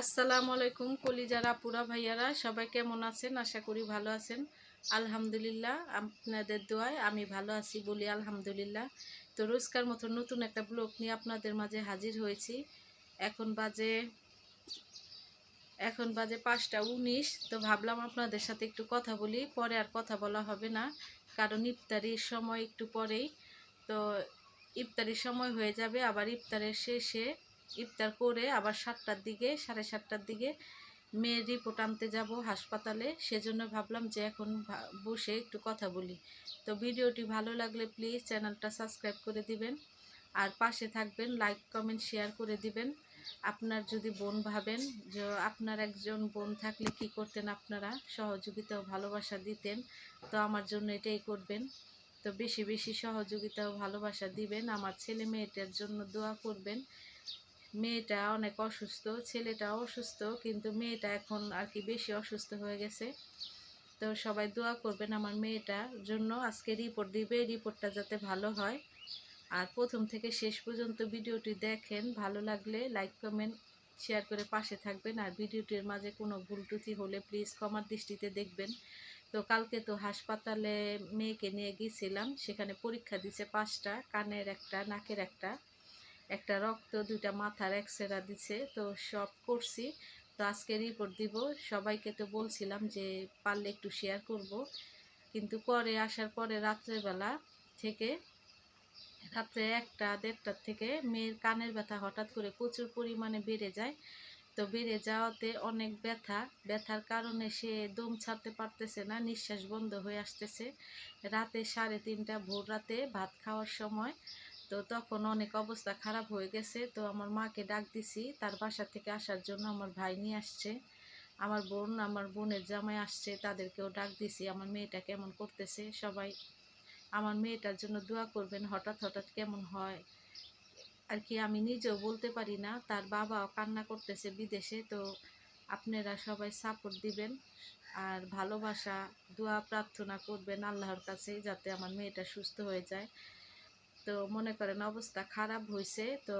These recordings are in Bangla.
আসসালামু আলাইকুম, কলিজারা পুরা ভাইয়ারা, সবাই কেমন আছেন? আশা করি ভালো আছেন। আলহামদুলিল্লাহ, আপনাদের দোয়ায় আমি ভালো আছি বলি আলহামদুলিল্লাহ। তো রোজকার মতো নতুন একটা ব্লগ নিয়ে আপনাদের মাঝে হাজির হয়েছি। এখন বাজে এখন বাজে পাঁচটা উনিশ, তো ভাবলাম আপনাদের সাথে একটু কথা বলি, পরে আর কথা বলা হবে না। কারণ ইফতারির সময় একটু পরেই, তো ইফতারির সময় হয়ে যাবে, আবার ইফতারের শেষে ইফতার করে আবার সাতটার দিকে, সাড়ে সাতটার দিকে মেয়ের রিপোর্ট আনতে যাব হাসপাতালে। সেজন্য ভাবলাম যে এখন বসে একটু কথা বলি। তো ভিডিওটি ভালো লাগলে প্লিজ চ্যানেলটা সাবস্ক্রাইব করে দিবেন। আর পাশে থাকবেন, লাইক, কমেন্ট, শেয়ার করে দিবেন। আপনার যদি বোন ভাবেন যে আপনার একজন বোন থাকলে কি করতেন আপনারা? সহযোগিতা ও ভালোবাসা দিতেন। তো আমার জন্য এটাই করবেন। তো বেশি বেশি সহযোগিতা ও ভালোবাসা দিবেন। আমার ছেলে মেয়েটার জন্য দোয়া করবেন। মেয়েটা অনেক অসুস্থ, ছেলেটা অসুস্থ, কিন্তু মেয়েটা এখন আর কি বেশি অসুস্থ হয়ে গেছে। তো সবাই দোয়া করবেন আমার মেয়েটার জন্য। আজকে রিপোর্ট দিবে রিপোর্টটা যাতে ভালো হয়। আর প্রথম থেকে শেষ পর্যন্ত ভিডিওটি দেখেন, ভালো লাগলে লাইক কমেন্ট শেয়ার করে পাশে থাকবেন। আর ভিডিওটির মাঝে কোনো ভুল ত্রুটি হলে প্লিজ ক্ষমার দৃষ্টিতে দেখবেন। তো কালকে তো হাসপাতালে মেয়েকে নিয়ে গিয়েছিলাম সেখানে পরীক্ষা দিছে পাঁচটা, কানের একটা, নাকের একটা। একটা রক্ত, দুইটা মাথার এক্সরা দিছে। তো সব করছি। তো আজকে রিপোর্ট দিব। সবাইকে তো বলছিলাম যে পারলে একটু শেয়ার করব। কিন্তু পরে আসার পরে রাত্রেবেলা থেকে, রাত্রে একটা, দেড়টার থেকে মেয়ের কানের ব্যথা হঠাৎ করে প্রচুর পরিমাণে বেড়ে যায়। তো বেড়ে যাওয়াতে অনেক ব্যথা। ব্যথার কারণে সে দম ছাড়তে পারতেছে না, নিঃশ্বাস বন্ধ হয়ে আসতেছে। রাতে সাড়ে তিনটা, ভোর রাতে ভাত খাওয়ার সময় তো তখন অনেক অবস্থা খারাপ হয়ে গেছে। তো আমার মাকে ডাক দিছি, তার বাসা থেকে আসার জন্য আমার ভাই নিয়ে আসছে। আমার বোন, আমার বোনের জামাই আসছে, তাদেরকেও ডাক দিছি, আমার মেয়েটা কেমন করতেছে? সবাই, আমার মেয়েটার জন্য দোয়া করবেন, হঠাৎ হঠাৎ কেমন হয়? আর কি আমি নিজেও বলতে পারি না, তার বাবাও কান্না করতেছে বিদেশে, তো আপনারা সবাই সাপোর্ট দিবেন আর ভালোবাসা, দোয়া, প্রার্থনা করবেন আল্লাহর কাছে যাতে আমার মেয়েটা সুস্থ হয়ে যায়। তো মনে করেন অবস্থা খারাপ হয়েছে তো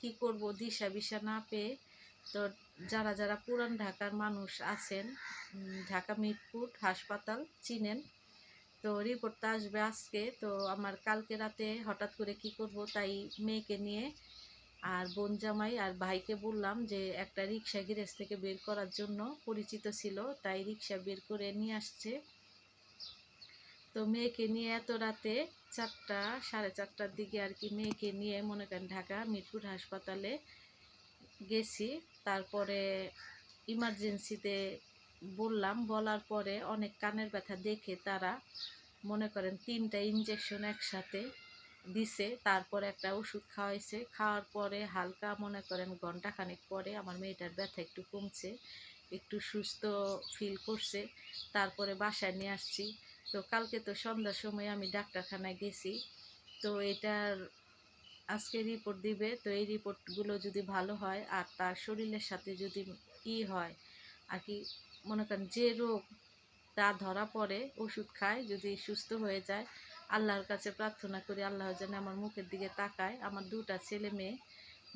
কি করব দিশা বিশা না পেয়ে, তো যারা যারা পুরান ঢাকার মানুষ আছেন ঢাকা মিরপুর হাসপাতাল চিনেন, তো রিপোর্টটা আসবে আজকে, তো আমার কালকে রাতে হঠাৎ করে কি করব তাই মেয়েকে নিয়ে আর বোন জামাই আর ভাইকে বললাম যে একটা রিক্সা গ্যারেজ থেকে বের করার জন্য পরিচিত ছিল, তাই রিক্সা বের করে নিয়ে আসছে। তো মেয়েকে নিয়ে এত রাতে চারটা, সাড়ে চারটার দিকে আর কি মেয়েকে নিয়ে মনে করেন ঢাকা মিরপুর হাসপাতালে গেছি। তারপরে ইমার্জেন্সিতে বললাম, বলার পরে অনেক কানের ব্যথা দেখে তারা মনে করেন তিনটা ইঞ্জেকশন একসাথে দিছে, তারপরে একটা ওষুধ খাওয়াইছে। খাওয়ার পরে হালকা মনে করেন ঘন্টাখানেক পরে আমার মেয়েটার ব্যথা একটু কমছে, একটু সুস্থ ফিল করছে। তারপরে বাসায় নিয়ে আসছি। তো কালকে তো সন্ধ্যার সময় আমি ডাক্তারখানায় গেছি। তো এটার আজকে রিপোর্ট দিবে। তো এই রিপোর্টগুলো যদি ভালো হয় আর তার শরীরের সাথে যদি ই হয়, আর কি মনে করেন যে রোগ তা ধরা পড়ে, ওষুধ খায়, যদি সুস্থ হয়ে যায়, আল্লাহর কাছে প্রার্থনা করি, আল্লাহ যেন আমার মুখের দিকে তাকায়। আমার দুটা ছেলে মেয়ে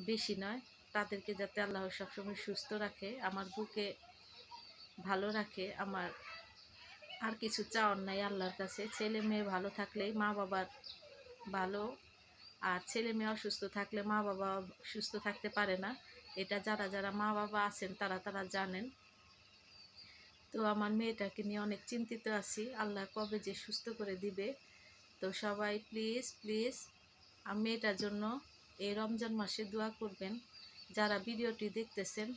বেশি নয়, তাদেরকে যাতে আল্লাহ সবসময় সুস্থ রাখে, আমার বুকে ভালো রাখে, আমার আর কিছু চাওয়ার নাই আল্লাহর কাছে। ছেলে মেয়ে ভালো থাকলেই মা বাবার ভালো, আর ছেলে মেয়ে অসুস্থ থাকলে মা বাবা সুস্থ থাকতে পারে না। এটা যারা যারা মা বাবা আছেন তারা তারা জানেন। তো আমার মেয়েটাকে নিয়ে অনেক চিন্তিত আছি। আল্লাহ কবে যে সুস্থ করে দিবে। তো সবাই প্লিজ প্লিজ মেয়েটার জন্য এই রমজান মাসে দোয়া করবেন। যারা ভিডিওটি দেখতেছেন,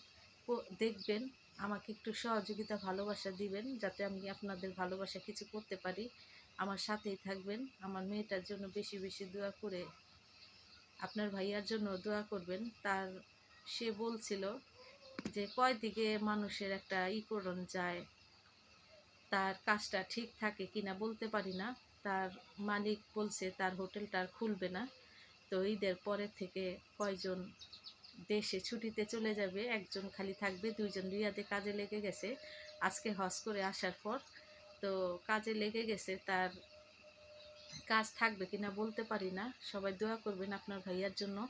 দেখবেন আমাকে একটু সহযোগিতা, ভালোবাসা দিবেন যাতে আমি আপনাদের ভালোবাসা কিছু করতে পারি। আমার সাথেই থাকবেন। আমার মেয়েটার জন্য বেশি বেশি দোয়া করে আপনার ভাইয়ার জন্য দোয়া করবেন। তার, সে বলছিল যে কয় দিকে মানুষের একটা ই করণ যায়, তার কাজটা ঠিক থাকে কিনা বলতে পারি না। তার মালিক বলছে তার হোটেলটা আর খুলবে না। তো ঈদের পরে থেকে কয়জন দেশে ছুটিতে চলে যাবে, একজন খালি থাকবে, দুইজন রিয়াদে কাজে লেগে গেছে। আজকে হজ করে আসার পর তো কাজে লেগে গেছে, তার কাজ থাকবে কিনা বলতে পারি না। সবাই দোয়া করবেন আপনার ভাইয়ার জন্য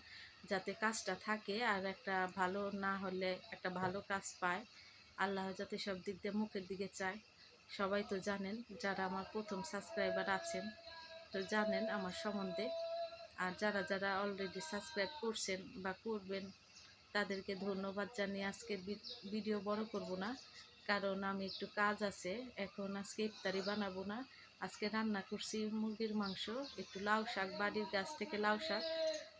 যাতে কাজটা থাকে আর একটা ভালো না হলে একটা ভালো কাজ পায়। আল্লাহ যাতে সব দিক দিয়ে মুখের দিকে চায়। সবাই তো জানেন যারা আমার প্রথম সাবস্ক্রাইবার আছেন তো জানেন আমার সম্বন্ধে। আর যারা যারা অলরেডি সাবস্ক্রাইব করছেন বা করবেন তাদেরকে ধন্যবাদ জানিয়ে আজকে ভিডিও বড় করব না, কারণ আমি একটু কাজ আছে, এখন আজকে ইফতারি বানাবো না। আজকে রান্না করছি মুরগির মাংস, একটু লাউ শাক, বাড়ির গাছ থেকে লাউ শাক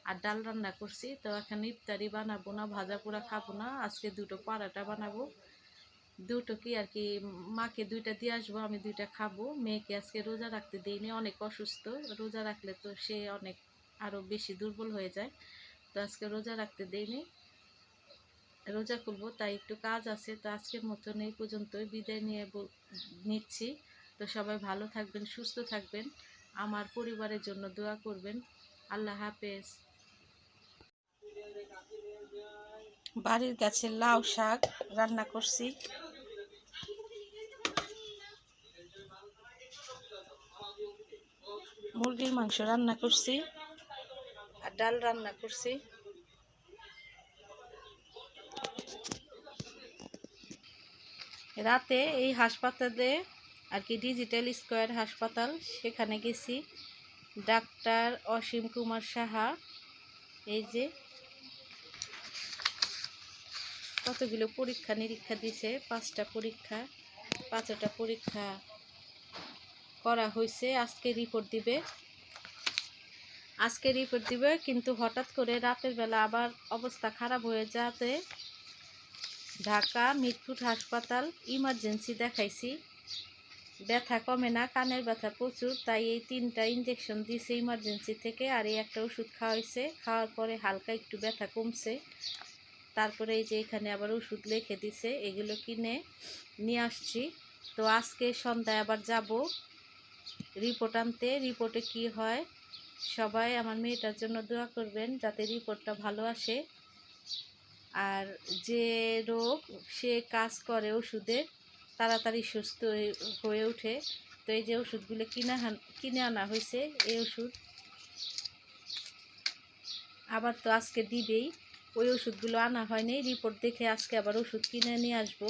আর ডাল রান্না করছি। তো এখন ইফতারি বানাবো না, ভাজা পোড়া খাব না, আজকে দুটো পরাটা বানাবো। দুটো কি আর কি, মাকে দুইটা দিয়ে আসব, আমি দুইটা খাব। মেয়েকে আজকে রোজা রাখতে দিইনি, অনেক অসুস্থ। রোজা রাখলে তো সে অনেক আরও বেশি দুর্বল হয়ে যায়। তো আজকে রোজা রাখতে দেইনি। রোজা করব তাই একটু কাজ আছে। তো আজকের মতন এই পর্যন্তই বিদায় নিয়ে নিচ্ছি। তো সবাই ভালো থাকবেন সুস্থ থাকবেন। আমার পরিবারের জন্য দোয়া করবেন। আল্লাহ হাফেজ। বাড়ির গাছে লাউ শাক রান্না করছি। মুরগির মাংস রান্না করছি। আর ডাল রান্না করছি। রাতে এই হাসপাতালে আর কি ডিজিটাল স্কোয়ার হাসপাতাল, সেখানে গেছি। ডাক্তার অসীম কুমার সাহা, এই যে কতগুলো পরীক্ষা নিরীক্ষা দিছে পাঁচটা পরীক্ষা পাঁচটা পরীক্ষা করা হয়েছে, আজকে রিপোর্ট দিবে। আজকে রিপোর্ট দিবে, কিন্তু হঠাৎ করে রাতের বেলা আবার অবস্থা খারাপ হয়ে যাতে ঢাকা মিরপুর হাসপাতাল ইমার্জেন্সি দেখাইছি। ব্যথা কমে না, কানের ব্যথা প্রচুর, তাই এই তিনটা ইঞ্জেকশন দিয়েছে ইমার্জেন্সি থেকে, আর এই একটা ওষুধ খাওয়াইছে। খাওয়ার পরে হালকা একটু ব্যথা কমছে। তারপরে এই যে এখানে আবার ওষুধ লিখে দিছে, এগুলো কিনে নিয়ে আসছি। তো আজকে সন্ধ্যায় আবার যাব। রিপোর্ট আনতে, রিপোর্টে কি হয়, সবাই আমার মেয়েটার জন্য দোয়া করবেন, যাতে রিপোর্টটা ভালো আসে। আর যে রোগ সে কাজ করে ওষুধে, তাড়াতাড়ি সুস্থ হয়ে- ওঠে। তো এই যে ওষুধগুলো কিনে কিনে আনা হয়েছে, এই ওষুধ। আবার তো আজকে দিবেই। ওই ওষুধগুলো আনা হয়নি, রিপোর্ট দেখে আজকে আবার ওষুধ কিনে নিয়ে আসব।